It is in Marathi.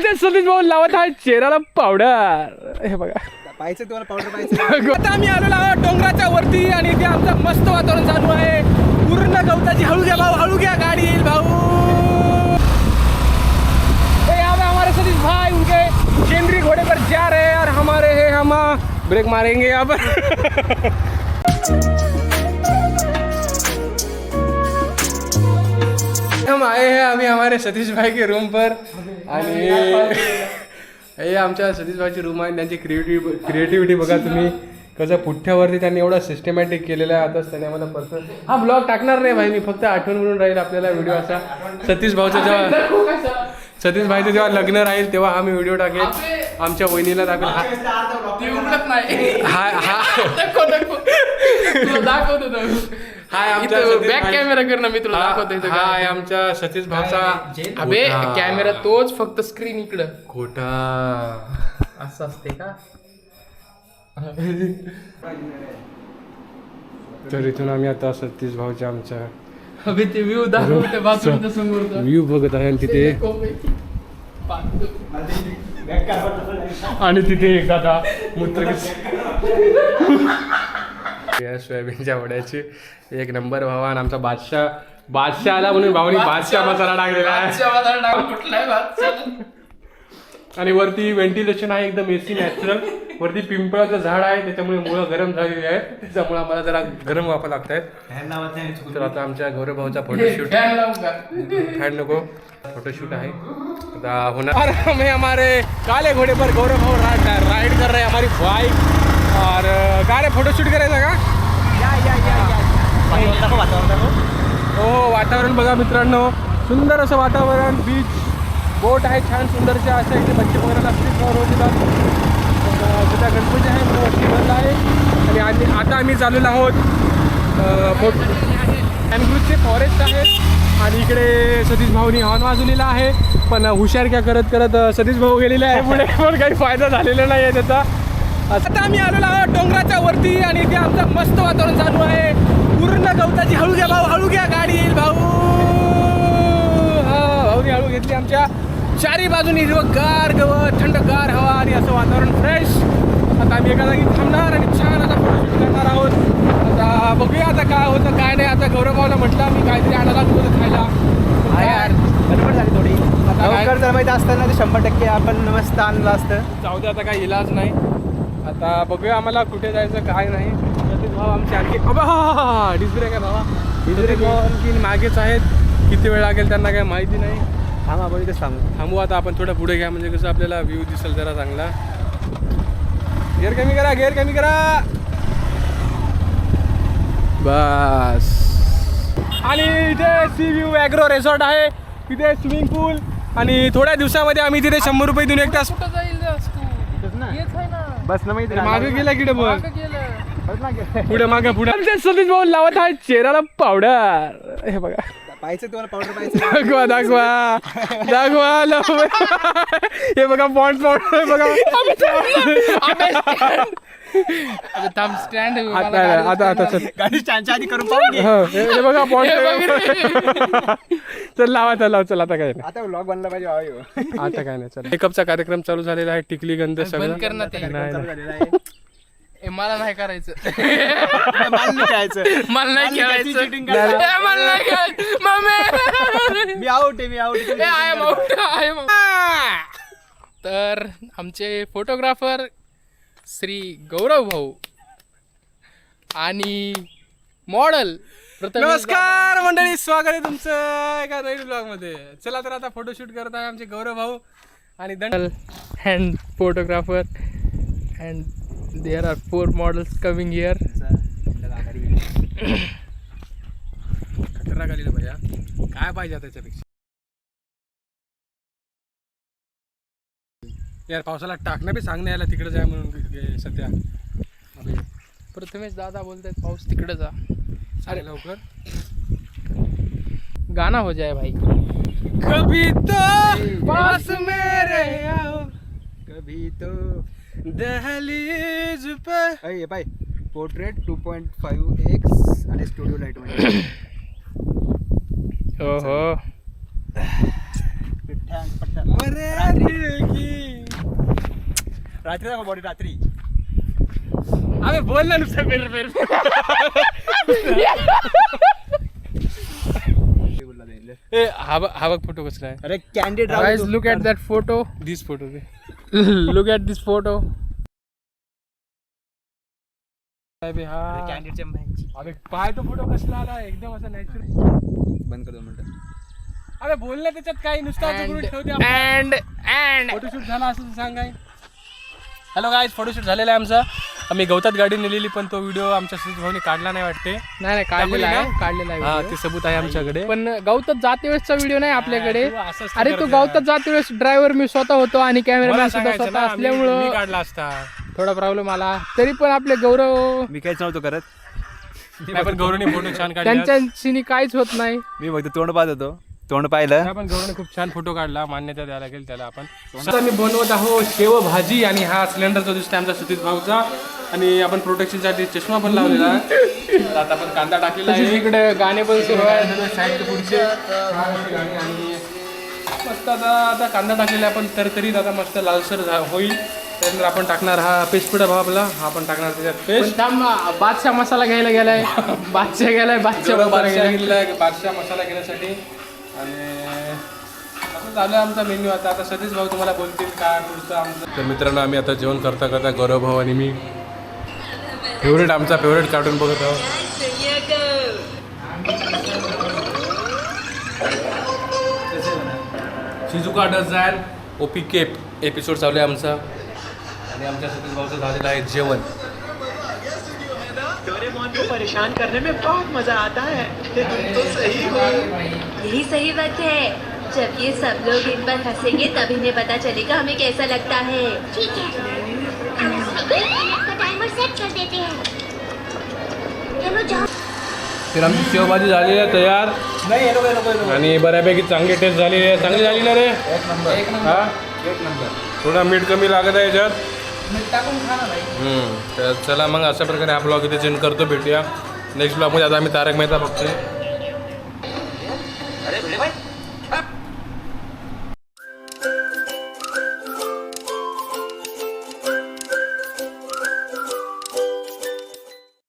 आमचे सतीश भाऊ लावत आहे चेहऱ्याला पावडर हे बघा. पाहायचं तुम्हाला पावडर पाहिजे आता आम्ही आलेलो आहोत डोंगराच्या वरती आणि इथे आमचं मस्त वातावरण चालू आहे. पूर्ण गवताची हळू घ्या भाऊ हळू घ्या गाडी येईल भाऊ तो हमारे सतीश भाई उनके केंद्रीय घोड़े पर जा रहे हैं और हमारे हैं हम ब्रेक मारेंगे यहाँ हम आए हैं अभी हमारे सतीश भाई के रूम पर। आणि हे आमच्या सतीश भाईची रूम आहे त्यांची क्रिएटिव्ह क्रिएटिव्हिटी बघा तुम्ही. कसं पुठ्ठ्यावरती त्यांनी एवढा सिस्टमॅटिक केलेला आहे. आताच त्याने आम्हाला पर्सनल हा ब्लॉग टाकणार नाही भाई मी फक्त आठवण म्हणून राहील आपल्याला व्हिडिओ असा. सतीश भाऊचा जेव्हा सतीश भाईचं जेव्हा लग्न राहील तेव्हा आम्ही व्हिडिओ टाकेल. आमच्या वहिनीला दाखवेल. हा हा हा दाखवतो. हाय आमचा इथं सतीश बॅक भाई- कॅमेरा कर ना मी तुला दाखवतो आमच्या सतीश भाऊचा अबे. कॅमेरा तोच फक्त स्क्रीन इकडं. खोटा असं असते का? तर इथून आम्ही आता सतीश भाऊच्या आमच्या अबे ते व्ह्यू दाखवते बाथरूमच्या समोर व्ह्यू बघत आहे आणि तिथे आणि तिथे एक दादा मूत्र या सोयाबीनच्या वड्याची. एक नंबर भावा आणि आमचा बादशाह बादशाह आला म्हणून भाऊनी बादशाह मसाला टाकलेला आहे. आणि वरती व्हेंटिलेशन आहे एकदम एसी नॅचरल वरती पिंपळाचं झाड आहे त्याच्यामुळे मुळं गरम झालेली आहेत. त्याच्यामुळे आम्हाला जरा गरम वापा लागत आहेत तर आता आमच्या गौरव भाऊचा फोटोशूट फॅन नको. फोटोशूट है आता और हमें हमारे काले घोड़े पर गौरव भाव राइड राइड कर रहे हैं हमारी बाइक और काय रे फोटोशूट करायचं का? हो हो वातावरण बघा मित्रांनो. सुंदर असं वातावरण बीच बोट आहे छान सुंदरच्या असं इथे बच्चे वगैरे असतील रोज येतात. तर, सध्या गणपती आहे मला वरती बंद आहे. आणि आम्ही आता आम्ही चाललेलो आहोत बोट मॅनग्रुजचे फॉरेस्ट आहेत आणि इकडे सतीश भाऊनी हॉर्न वाजवलेला आहे. पण हुशार क्या करत करत सतीश भाऊ गेलेले आहे. पुढे पण काही फायदा झालेला नाही आहे त्याचा. आता आम्ही आलेलो आहोत डोंगराच्या वरती आणि इथे आमचं मस्त वातावरण चालू आहे. पूर्ण गवताची हळू घ्या भाऊ हळू घ्या गाडी. येईल भाऊ हा भाऊनी हळू घेतली आमच्या. चारी बाजूनी हिरवंगार गवत थंडगार हवा आणि असं वातावरण फ्रेश आता आम्ही एका जागी थांबणार आणि छान आता फोटोशूट करणार आहोत. आता बघूया आता काय होतं काय नाही. आता गौरवभावला म्हटलं मी काहीतरी आणायला होतं खायला यार गडबड झाली थोडी. आता काय- लवकर जर माहिती असतं ना तर शंभर टक्के आपण मस्त आणलं असतं. जाऊ दे आता काही इलाज नाही. आता बघूया आम्हाला कुठे जायचं काय नाही. भाऊ आमचे आणखी अबा भाऊ मागेच आहेत. किती वेळ लागेल त्यांना काही माहिती नाही. थांब आपण इथेच थांबू. थांबू आता आपण थोडं पुढे घ्या म्हणजे कसं आपल्याला व्ह्यू दिसेल जरा चांगला. गेअर कमी करा गेअर कमी करा. बस. आणि इथे सी व्ह्यू ॲग्रो रिसॉर्ट आहे. तिथे स्विमिंग पूल आणि थोड्या दिवसामध्ये आम्ही तिथे शंभर रुपये देऊन एक तास कुठं जाईल बस ना माहिती मागे गेला की डबल मागं गेलं. पुढे मागे पुढे. सतीश भाऊ लावत आहे चेहऱ्याला पावडर हे बघा. पाहायचं तुम्हाला पावडर पाहिजे दाखवा दाखवा. दाखवा लव. हे बघा पॉइंट पॉइंट बघा. थांब स्टँड आता आता आता चल. गाडी स्टँडच्या आधी करून पाहून घे. हो, हे हे बघा चल लावा चल लावा चल आता काय नाही. आता व्लॉग बनला पाहिजे भावा ह्यो. आता काय नाही चल. मेकअपचा कार्यक्रम चालू झालेला आहे टिकली गंध सगळं. बंद कर ना ते नाही चालू नाही. झालेला आहे. ए, मला नाही करायचं. मला नाही खेळायचं. मला नाही मला त्याची खेळायचं. ए. मला नाही. खेळायचं. मम्मी! मी आउट आहे मी आउट ए, I am out, I am out. तर आमचे फोटोग्राफर श्री गौरव भाऊ आणि मॉडल नमस्कार मंडळी स्वागत आहे तुमचं एका नवीन ब्लॉगमध्ये चला तर आता फोटोशूट करत आहे आमचे गौरव भाऊ आणि दंड hand photographer and there are four models coming here खतरा आलेलं भैया. काय पाहिजे त्याच्यापेक्षा? यार पावसाला टाकणं बी सांगणं यायला तिकडे जाय म्हणून सध्या. प्रथमेश दादा बोलतात पाऊस तिकडे जा. चालेल लवकर. गाना हो जाए भाई. कभी तो पास मेरे आओ. कभी तो दहलीज पे. हे पाय portrait two point five x आणि स्टुडिओ लाइटमध्ये. हो हो पठ्ठ्यान. मरे दिल रात्री दाखव बॉडी रात्री. अबे बोल ना नुसतं फेर फेर. ए हा बघ हा बघ फोटो कसला आहे. अरे candidate guys look at that photo this photo they look at this photo अबे हा. कॅन्डिडेटच्या अबे पाय तो फोटो कसला आला? एकदम असा नॅचरल बंद कर दोन मिनिटं. अबे बोल ना त्याच्यात काही नुसतं ठेवते अँड अँड फोटोशूट झाला असं तर काय हॅलो गाईज फोटोशूट झालेला आहे आमचा. आम्ही गवतात गाडी नेलेली पण तो व्हिडिओ आमच्या सुजित भाऊने काढला नाही वाटते. नाही नाही काढलेला आहे ना? काढलेला आहे हा video. ते सबूत आहे आमच्याकडे. पण गवतात जाते वेळेसचा व्हिडिओ नाही आपल्याकडे. तू असंच अरे तू करते गवतात जाते वेळेस ड्रायव्हर मी स्वतः होतो आणि मला कॅमेरामॅन सुद्धा सांगायचं स्वतः ना, मी- मी असल्यामुळं काढला असता. थोडा प्रॉब्लेम आला. तरी पण आपले गौरव मी काहीच नव्हतो करत. नाही पण गौरवने फोटो छान काढला त्यांच्याशी काहीच होत नाही. मी फक्त तोंड पाहत होतो. तोंड पाहिलं? पण गौरवने खूप छान फोटो काढला मान्यता द्यायला लागेल त्याला आपण. आता मी बनवत आहोत शेव भाजी आणि हा सिलेंडर जो दिसतोय आमचा सुजित भाऊचा. आणि आपण प्रोटेक्शनसाठी चष्मा पण लावलेला आहे. तर आता आपण कांदा टाकलेला आहे. इकडे गाणे पण सुरू आहे साईड पुढचे. गाणी आणि मस्त आता आता कांदा टाकलेला आहे आपण. तरतरीत आता मस्त लालसर झा- होईल. त्यानंतर आपण टाकणार हा पेस्ट पिठा भाव आपला. हा आपण टाकणार त्याच्यात पण पेस्ट. थांब बादशाह मसाला घ्यायला गेलाय. बादशाह गेलाय बादशाह घेतला बादशाह मसाला घेण्यासाठी. आणि असं चालू आहे आमचा मेन्यू आता आता सतीश भाऊ तुम्हाला बोलतील काय पुढचं आमचं. तर मित्रांनो आम्ही आता जेवण करता करता गौरव भाऊ आणि मी फेवरेट आमचा फेवरेट कार्टून बघत आहोत. शिजुका डझान ओपी केप एपिसोड चालू आहे आमचा. आणि आमच्या सतीश भाऊचं झालेलं आहे जेवण. डोरेमोन को परेशान करने में बहुत मज़ा आता है। तुम तो सही हो। यही सही वक्त है। जब ये सब लोग इन पर हंसेंगे तब इन्हें पता चलेगा हमें कैसा लगता है। ठीक है। हम टाइमर सेट कर देते हैं। चलो जाओ तर आमची शेवभाजी झालेली आहे तयार। नाही आणि बऱ्यापैकी चांगली टेस्ट झालेली आहे चांगली झाली ना रे? एक नंबर। एक हा? एक नंबर। थोडा मीठ कमी लागत आहे याच्यात हम्म, तर चला मग अशा प्रकारे हा ब्लॉग इथे चेंज करतो भेटूया. नेक्स्ट ब्लॉगमध्ये आता आम्ही तारक मेहता बघतोय. अरे भिड़े भाई.